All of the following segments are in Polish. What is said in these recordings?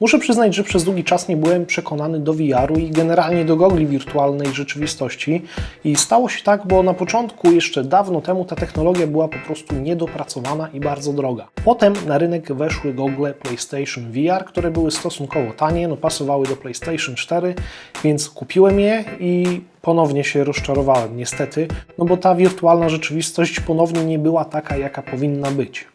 Muszę przyznać, że przez długi czas nie byłem przekonany do VR-u i generalnie do gogli wirtualnej rzeczywistości. I stało się tak, bo na początku, jeszcze dawno temu, ta technologia była po prostu niedopracowana i bardzo droga. Potem na rynek weszły gogle PlayStation VR, które były stosunkowo tanie, no pasowały do PlayStation 4, więc kupiłem je i ponownie się rozczarowałem, niestety, no bo ta wirtualna rzeczywistość ponownie nie była taka, jaka powinna być.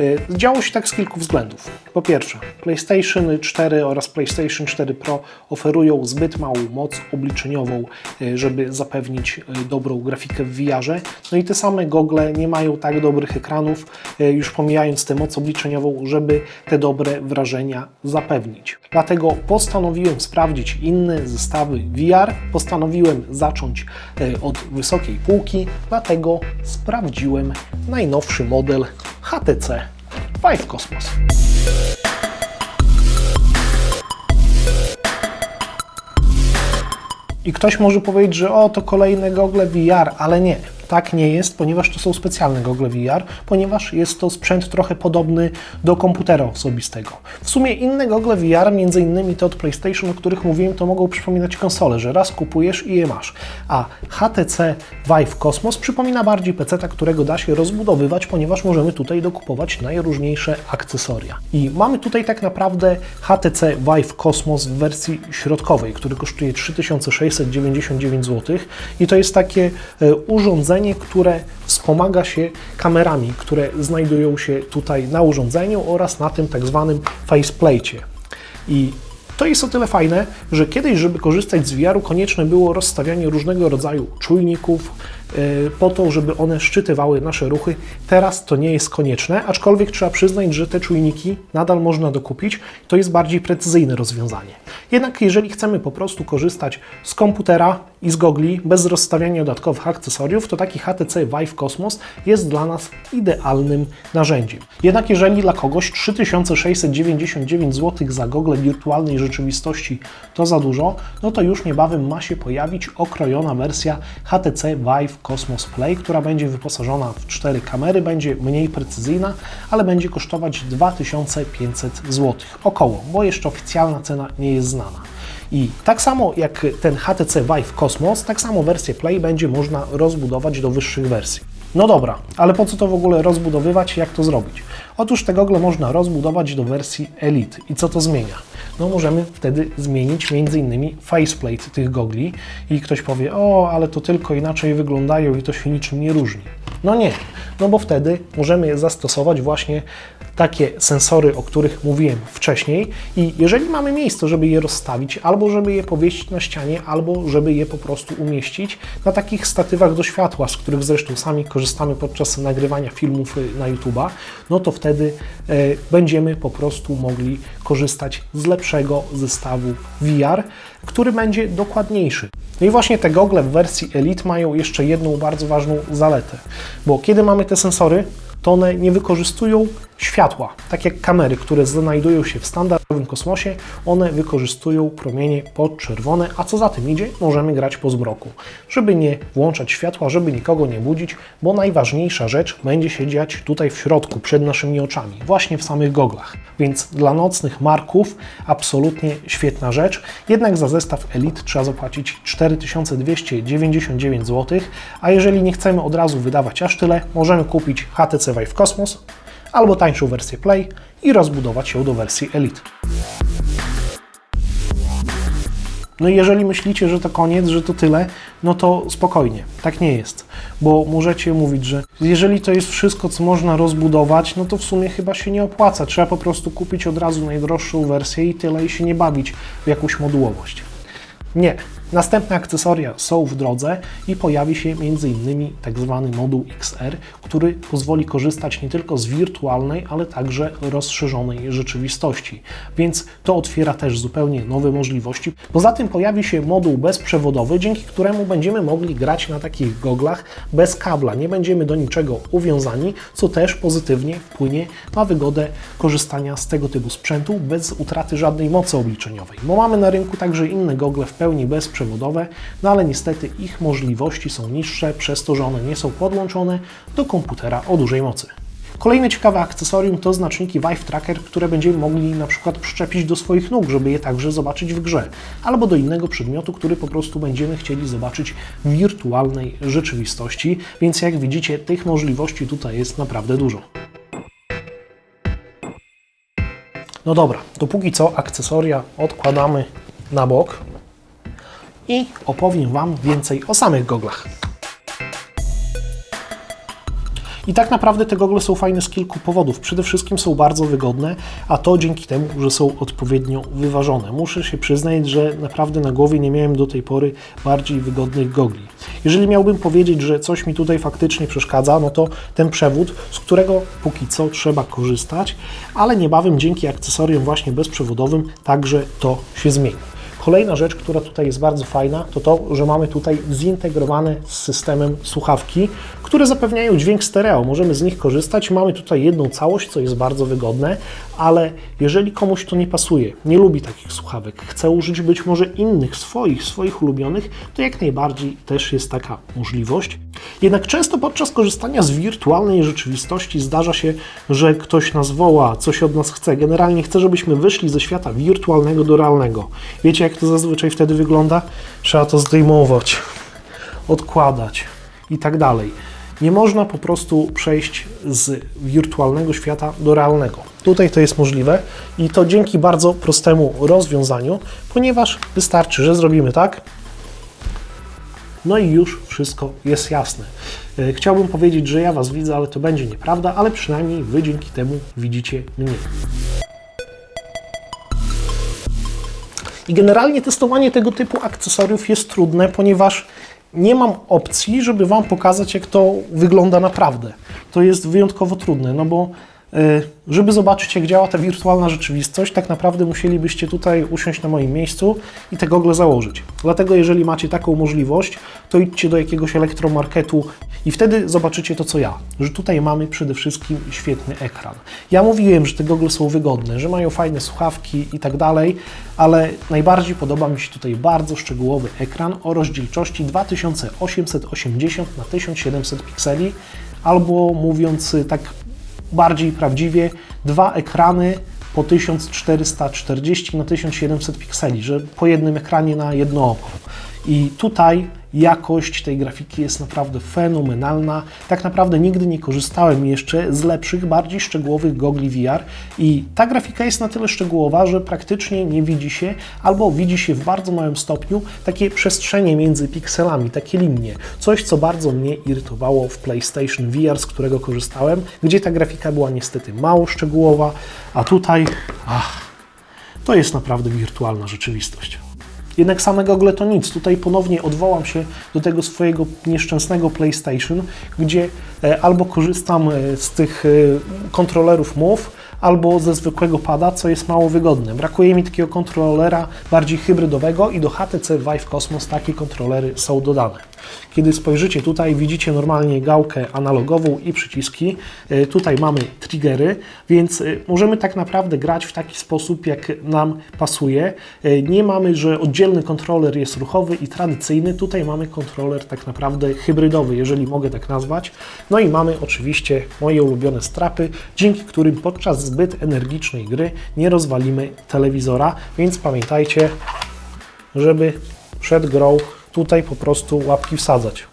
Y, Działo się tak z kilku względów. Po pierwsze, PlayStation 4 oraz PlayStation 4 Pro oferują zbyt małą moc obliczeniową, y, żeby zapewnić y, dobrą grafikę w VR-ze. No i te same gogle nie mają tak dobrych ekranów, już pomijając tę moc obliczeniową, żeby te dobre wrażenia zapewnić. Dlatego postanowiłem sprawdzić inne zestawy VR, postanowiłem zacząć y, od wysokiej półki, dlatego sprawdziłem najnowszy model HTC Vive Cosmos. I ktoś może powiedzieć, że o, to kolejne gogle VR, ale nie. Tak nie jest, ponieważ to są specjalne gogle VR, ponieważ jest to sprzęt trochę podobny do komputera osobistego. W sumie inne gogle VR, między innymi te od PlayStation, o których mówiłem, to mogą przypominać konsole, że raz kupujesz i je masz. A HTC Vive Cosmos przypomina bardziej PC, którego da się rozbudowywać, ponieważ możemy tutaj dokupować najróżniejsze akcesoria. I mamy tutaj tak naprawdę HTC Vive Cosmos w wersji środkowej, który kosztuje 3699 zł i to jest takie e, urządzenie, które wspomaga się kamerami, które znajdują się tutaj na urządzeniu oraz na tym tak zwanym faceplate'cie. I to jest o tyle fajne, że kiedyś, żeby korzystać z VR-u, konieczne było rozstawianie różnego rodzaju czujników po to, żeby one szczytywały nasze ruchy. Teraz to nie jest konieczne, aczkolwiek trzeba przyznać, że te czujniki nadal można dokupić. To jest bardziej precyzyjne rozwiązanie. Jednak jeżeli chcemy po prostu korzystać z komputera i z gogli bez rozstawiania dodatkowych akcesoriów, to taki HTC Vive Cosmos jest dla nas idealnym narzędziem. Jednak jeżeli dla kogoś 3699 zł za gogle wirtualnej rzeczywistości to za dużo, no to już niebawem ma się pojawić okrojona wersja HTC Vive Cosmos Play, która będzie wyposażona w cztery kamery, będzie mniej precyzyjna, ale będzie kosztować 2500 zł. Około, bo jeszcze oficjalna cena nie jest znana. I tak samo jak ten HTC Vive Cosmos, tak samo wersję Play będzie można rozbudować do wyższych wersji. No dobra, ale po co to w ogóle rozbudowywać, jak to zrobić? Otóż te gogle można rozbudować do wersji Elite. I co to zmienia? No możemy wtedy zmienić m.in. faceplate tych gogli i ktoś powie, o, ale to tylko inaczej wyglądają i to się niczym nie różni. No nie, no bo wtedy możemy zastosować właśnie takie sensory, o których mówiłem wcześniej i jeżeli mamy miejsce, żeby je rozstawić, albo żeby je powiesić na ścianie, albo żeby je po prostu umieścić na takich statywach do światła, z których zresztą sami korzystamy podczas nagrywania filmów y, na YouTube'a, no to wtedy e, będziemy po prostu mogli korzystać z lepszego zestawu VR, który będzie dokładniejszy. No i właśnie te gogle w wersji Elite mają jeszcze jedną bardzo ważną zaletę, bo kiedy mamy te sensory, to one nie wykorzystują światła. Tak jak kamery, które znajdują się w standardowym kosmosie, one wykorzystują promienie podczerwone, a co za tym idzie, możemy grać po zmroku. Żeby nie włączać światła, żeby nikogo nie budzić, bo najważniejsza rzecz będzie się dziać tutaj w środku, przed naszymi oczami, właśnie w samych goglach. Więc dla nocnych marków absolutnie świetna rzecz. Jednak za zestaw Elite trzeba zapłacić 4299 zł, a jeżeli nie chcemy od razu wydawać aż tyle, możemy kupić HTC Vive Cosmos albo tańszą wersję Play i rozbudować ją do wersji Elite. No i jeżeli myślicie, że to koniec, że to tyle, no to spokojnie, tak nie jest. Bo możecie mówić, że jeżeli to jest wszystko, co można rozbudować, no to w sumie chyba się nie opłaca. Trzeba po prostu kupić od razu najdroższą wersję i tyle i się nie bawić w jakąś modułowość. Nie. Następne akcesoria są w drodze i pojawi się m.in. tak zwany moduł XR, który pozwoli korzystać nie tylko z wirtualnej, ale także rozszerzonej rzeczywistości. Więc to otwiera też zupełnie nowe możliwości. Poza tym pojawi się moduł bezprzewodowy, dzięki któremu będziemy mogli grać na takich goglach bez kabla. Nie będziemy do niczego uwiązani, co też pozytywnie wpłynie na wygodę korzystania z tego typu sprzętu bez utraty żadnej mocy obliczeniowej. Bo mamy na rynku także inne gogle w pełni bezprzewodowe, no ale niestety ich możliwości są niższe, przez to, że one nie są podłączone do komputera o dużej mocy. Kolejne ciekawe akcesorium to znaczniki Vive Tracker, które będziemy mogli na przykład przyczepić do swoich nóg, żeby je także zobaczyć w grze, albo do innego przedmiotu, który po prostu będziemy chcieli zobaczyć w wirtualnej rzeczywistości, więc jak widzicie, tych możliwości tutaj jest naprawdę dużo. No dobra, dopóki co akcesoria odkładamy na bok i opowiem Wam więcej o samych goglach. I tak naprawdę te gogle są fajne z kilku powodów. Przede wszystkim są bardzo wygodne, a to dzięki temu, że są odpowiednio wyważone. Muszę się przyznać, że naprawdę na głowie nie miałem do tej pory bardziej wygodnych gogli. Jeżeli miałbym powiedzieć, że coś mi tutaj faktycznie przeszkadza, no to ten przewód, z którego póki co trzeba korzystać, ale niebawem dzięki akcesoriom właśnie bezprzewodowym także to się zmieni. Kolejna rzecz, która tutaj jest bardzo fajna, to to, że mamy tutaj zintegrowane z systemem słuchawki, które zapewniają dźwięk stereo. Możemy z nich korzystać. Mamy tutaj jedną całość, co jest bardzo wygodne, ale jeżeli komuś to nie pasuje, nie lubi takich słuchawek, chce użyć być może innych swoich, swoich ulubionych, to jak najbardziej też jest taka możliwość. Jednak często podczas korzystania z wirtualnej rzeczywistości zdarza się, że ktoś nas woła, coś od nas chce. Generalnie chce, żebyśmy wyszli ze świata wirtualnego do realnego. Wiecie, jak to zazwyczaj wtedy wygląda? Trzeba to zdejmować, odkładać i tak dalej. Nie można po prostu przejść z wirtualnego świata do realnego. Tutaj to jest możliwe i to dzięki bardzo prostemu rozwiązaniu, ponieważ wystarczy, że zrobimy tak, no i już wszystko jest jasne. E, Chciałbym powiedzieć, że ja Was widzę, ale to będzie nieprawda, ale przynajmniej Wy dzięki temu widzicie mnie. I generalnie testowanie tego typu akcesoriów jest trudne, ponieważ nie mam opcji, żeby Wam pokazać, jak to wygląda naprawdę. To jest wyjątkowo trudne, no bo żeby zobaczyć, jak działa ta wirtualna rzeczywistość, tak naprawdę musielibyście tutaj usiąść na moim miejscu i te gogle założyć. Dlatego, jeżeli macie taką możliwość, to idźcie do jakiegoś elektromarketu i wtedy zobaczycie to, co ja, że tutaj mamy przede wszystkim świetny ekran. Ja mówiłem, że te gogle są wygodne, że mają fajne słuchawki i tak dalej, ale najbardziej podoba mi się tutaj bardzo szczegółowy ekran o rozdzielczości 2880 na 1700 pikseli, albo mówiąc tak bardziej prawdziwie, dwa ekrany po 1440 na 1700 pikseli, że po jednym ekranie na jedno oko. I tutaj jakość tej grafiki jest naprawdę fenomenalna. Tak naprawdę nigdy nie korzystałem jeszcze z lepszych, bardziej szczegółowych gogli VR i ta grafika jest na tyle szczegółowa, że praktycznie nie widzi się albo widzi się w bardzo małym stopniu takie przestrzenie między pikselami, takie linie. Coś, co bardzo mnie irytowało w PlayStation VR, z którego korzystałem, gdzie ta grafika była niestety mało szczegółowa, a tutaj ach, to jest naprawdę wirtualna rzeczywistość. Jednak same gogle to nic. Tutaj ponownie odwołam się do tego swojego nieszczęsnego PlayStation, gdzie e, albo korzystam e, z tych e, kontrolerów Move, albo ze zwykłego pada, co jest mało wygodne. Brakuje mi takiego kontrolera bardziej hybrydowego i do HTC Vive Cosmos takie kontrolery są dodane. Kiedy spojrzycie tutaj, widzicie normalnie gałkę analogową i przyciski. E, Tutaj mamy triggery, więc e, możemy tak naprawdę grać w taki sposób, jak nam pasuje. E, Nie mamy, że oddzielny kontroler jest ruchowy i tradycyjny. Tutaj mamy kontroler tak naprawdę hybrydowy, jeżeli mogę tak nazwać. No i mamy oczywiście moje ulubione strapy, dzięki którym podczas zbyt energicznej gry nie rozwalimy telewizora, więc pamiętajcie, żeby przed grą tutaj po prostu łapki wsadzać.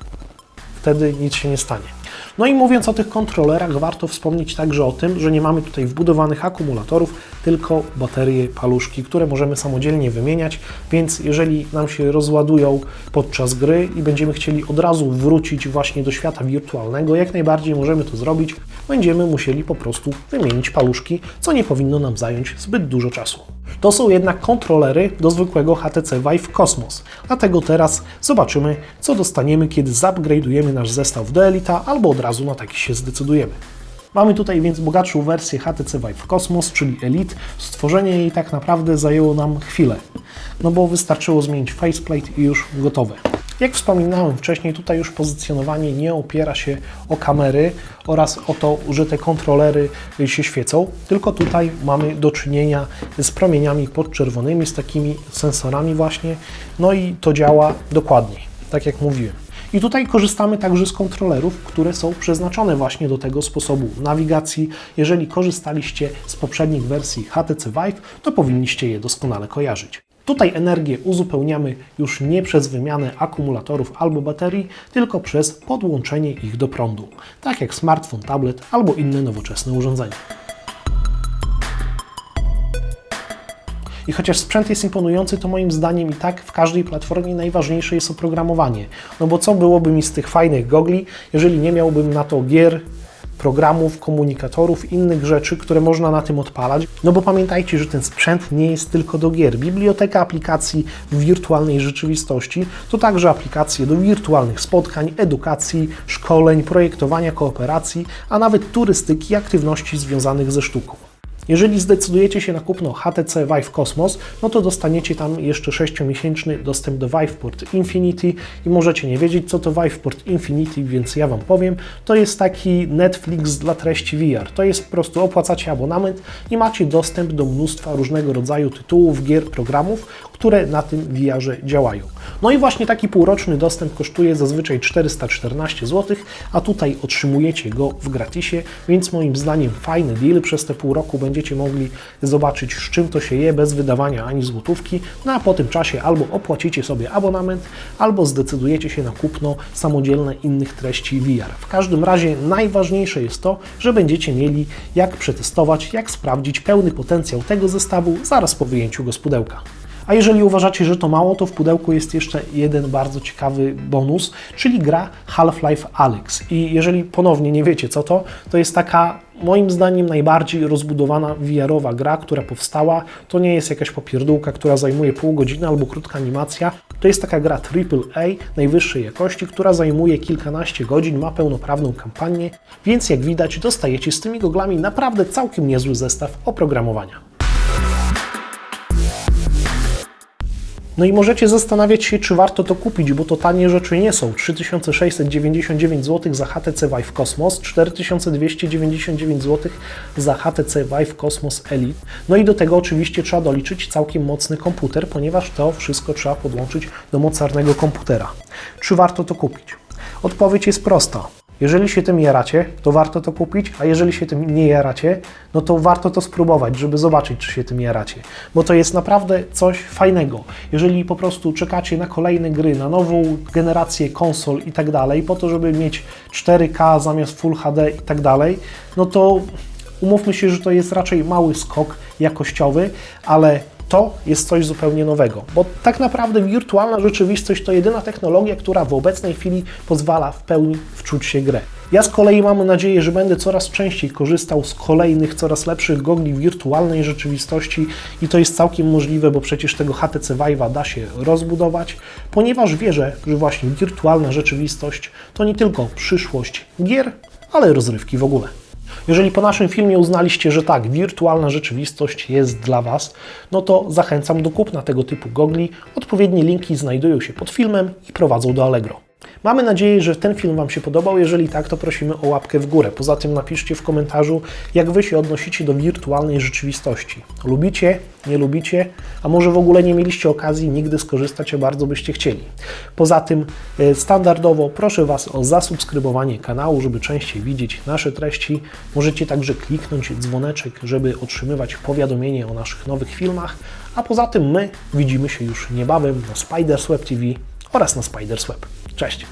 Wtedy nic się nie stanie. No i mówiąc o tych kontrolerach, warto wspomnieć także o tym, że nie mamy tutaj wbudowanych akumulatorów, tylko baterie, paluszki, które możemy samodzielnie wymieniać, więc jeżeli nam się rozładują podczas gry i będziemy chcieli od razu wrócić właśnie do świata wirtualnego, jak najbardziej możemy to zrobić. Będziemy musieli po prostu wymienić paluszki, co nie powinno nam zająć zbyt dużo czasu. To są jednak kontrolery do zwykłego HTC Vive Cosmos. Dlatego teraz zobaczymy, co dostaniemy, kiedy zupgrade'ujemy nasz zestaw do Elita albo od razu na taki się zdecydujemy. Mamy tutaj więc bogatszą wersję HTC Vive Cosmos, czyli Elite. Stworzenie jej tak naprawdę zajęło nam chwilę, no bo wystarczyło zmienić faceplate i już gotowe. Jak wspominałem wcześniej, tutaj już pozycjonowanie nie opiera się o kamery oraz o to, że te kontrolery się świecą, tylko tutaj mamy do czynienia z promieniami podczerwonymi, z takimi sensorami właśnie, no i to działa dokładniej, tak jak mówiłem. I tutaj korzystamy także z kontrolerów, które są przeznaczone właśnie do tego sposobu nawigacji. Jeżeli korzystaliście z poprzednich wersji HTC Vive, to powinniście je doskonale kojarzyć. Tutaj energię uzupełniamy już nie przez wymianę akumulatorów albo baterii, tylko przez podłączenie ich do prądu, tak jak smartfon, tablet albo inne nowoczesne urządzenia. I chociaż sprzęt jest imponujący, to moim zdaniem i tak w każdej platformie najważniejsze jest oprogramowanie. No bo co byłoby mi z tych fajnych gogli, jeżeli nie miałbym na to gier, programów, komunikatorów, innych rzeczy, które można na tym odpalać. No bo pamiętajcie, że ten sprzęt nie jest tylko do gier. Biblioteka aplikacji w wirtualnej rzeczywistości to także aplikacje do wirtualnych spotkań, edukacji, szkoleń, projektowania kooperacji, a nawet turystyki i aktywności związanych ze sztuką. Jeżeli zdecydujecie się na kupno HTC Vive Cosmos, no to dostaniecie tam jeszcze 6-miesięczny dostęp do Viveport Infinity i możecie nie wiedzieć, co to Viveport Infinity, więc ja Wam powiem. To jest taki Netflix dla treści VR. To jest po prostu opłacacie abonament i macie dostęp do mnóstwa różnego rodzaju tytułów, gier, programów, które na tym VR-ze działają. No i właśnie taki półroczny dostęp kosztuje zazwyczaj 414 zł, a tutaj otrzymujecie go w gratisie, więc moim zdaniem fajny deal. Przez te pół roku będziecie mogli zobaczyć, z czym to się je, bez wydawania ani złotówki, no a po tym czasie albo opłacicie sobie abonament, albo zdecydujecie się na kupno samodzielne innych treści VR. W każdym razie najważniejsze jest to, że będziecie mieli jak przetestować, jak sprawdzić pełny potencjał tego zestawu zaraz po wyjęciu go z pudełka. A jeżeli uważacie, że to mało, to w pudełku jest jeszcze jeden bardzo ciekawy bonus, czyli gra Half-Life Alyx. I jeżeli ponownie nie wiecie co to, to jest taka moim zdaniem najbardziej rozbudowana VR-owa gra, która powstała. To nie jest jakaś popierdółka, która zajmuje pół godziny albo krótka animacja. To jest taka gra AAA najwyższej jakości, która zajmuje kilkanaście godzin, ma pełnoprawną kampanię, więc jak widać dostajecie z tymi goglami naprawdę całkiem niezły zestaw oprogramowania. No i możecie zastanawiać się, czy warto to kupić, bo to tanie rzeczy nie są. 3699 zł za HTC Vive Cosmos, 4299 zł za HTC Vive Cosmos Elite. No i do tego oczywiście trzeba doliczyć całkiem mocny komputer, ponieważ to wszystko trzeba podłączyć do mocarnego komputera. Czy warto to kupić? Odpowiedź jest prosta. Jeżeli się tym jaracie, to warto to kupić, a jeżeli się tym nie jaracie, no to warto to spróbować, żeby zobaczyć, czy się tym jaracie. Bo to jest naprawdę coś fajnego. Jeżeli po prostu czekacie na kolejne gry, na nową generację konsol i tak dalej, po to, żeby mieć 4K zamiast Full HD i tak dalej, no to umówmy się, że to jest raczej mały skok jakościowy, ale to jest coś zupełnie nowego, bo tak naprawdę wirtualna rzeczywistość to jedyna technologia, która w obecnej chwili pozwala w pełni wczuć się grę. Ja z kolei mam nadzieję, że będę coraz częściej korzystał z kolejnych, coraz lepszych gogli wirtualnej rzeczywistości i to jest całkiem możliwe, bo przecież tego HTC Vive'a da się rozbudować, ponieważ wierzę, że właśnie wirtualna rzeczywistość to nie tylko przyszłość gier, ale rozrywki w ogóle. Jeżeli po naszym filmie uznaliście, że tak, wirtualna rzeczywistość jest dla Was, no to zachęcam do kupna tego typu gogli. Odpowiednie linki znajdują się pod filmem i prowadzą do Allegro. Mamy nadzieję, że ten film Wam się podobał. Jeżeli tak, to prosimy o łapkę w górę. Poza tym napiszcie w komentarzu, jak Wy się odnosicie do wirtualnej rzeczywistości. Lubicie, nie lubicie, a może w ogóle nie mieliście okazji nigdy skorzystać, a bardzo byście chcieli. Poza tym e, standardowo proszę Was o zasubskrybowanie kanału, żeby częściej widzieć nasze treści. Możecie także kliknąć dzwoneczek, żeby otrzymywać powiadomienie o naszych nowych filmach. A poza tym my widzimy się już niebawem na Spiders Web TV oraz na Spiders Web. Cześć!